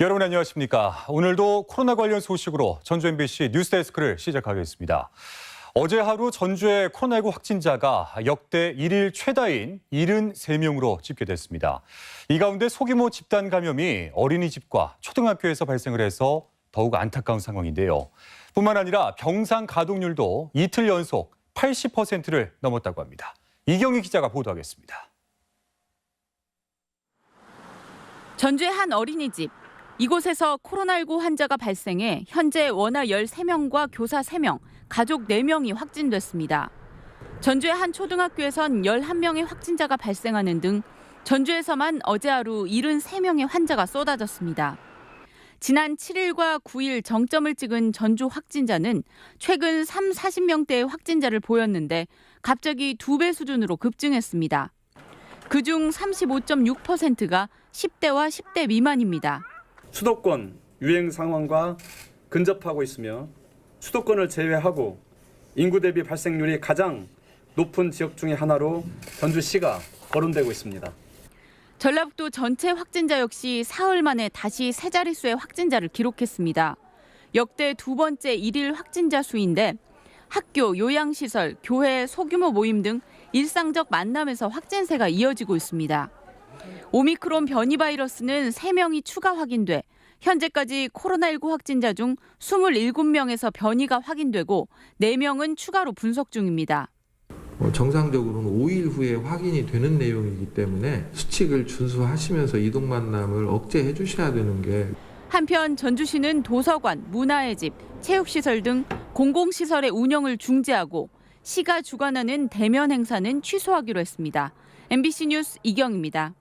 여러분 안녕하십니까. 오늘도 코로나 관련 소식으로 전주 MBC 뉴스데스크를 시작하겠습니다. 어제 하루 전주의 코로나19 확진자가 역대 1일 최다인 73명으로 집계됐습니다. 이 가운데 소규모 집단 감염이 어린이집과 초등학교에서 발생을 해서 더욱 안타까운 상황인데요. 뿐만 아니라 병상 가동률도 이틀 연속 80%를 넘었다고 합니다. 이경희 기자가 보도하겠습니다. 전주의 한 어린이집. 이곳에서 코로나19 환자가 발생해 현재 원아 13명과 교사 3명, 가족 4명이 확진됐습니다. 전주의 한 초등학교에선 11명의 확진자가 발생하는 등 전주에서만 어제 하루 73명의 환자가 쏟아졌습니다. 지난 7일과 9일 정점을 찍은 전주 확진자는 최근 3, 40명대의 확진자를 보였는데 갑자기 두 배 수준으로 급증했습니다. 그중 35.6%가 10대와 10대 미만입니다. 수도권 유행 상황과 근접하고 있으며 수도권을 제외하고 인구 대비 발생률이 가장 높은 지역 중의 하나로 전주시가 거론되고 있습니다. 전라북도 전체 확진자 역시 사흘 만에 다시 세 자릿수의 확진자를 기록했습니다. 역대 두 번째 일일 확진자 수인데 학교, 요양시설, 교회, 소규모 모임 등 일상적 만남에서 확진세가 이어지고 있습니다. 오미크론 변이 바이러스는 3명이 추가 확인돼 현재까지 코로나19 확진자 중 27명에서 변이가 확인되고 4명은 추가로 분석 중입니다. 어, 정상적으로는 5일 후에 확인이 되는 내용이기 때문에 수칙을 준수하시면서 이동 만남을 억제해 주셔야 되는 게 한편 전주시는 도서관, 문화의 집, 체육시설 등 공공시설의 운영을 중지하고 시가 주관하는 대면 행사는 취소하기로 했습니다. MBC 뉴스 이경입니다.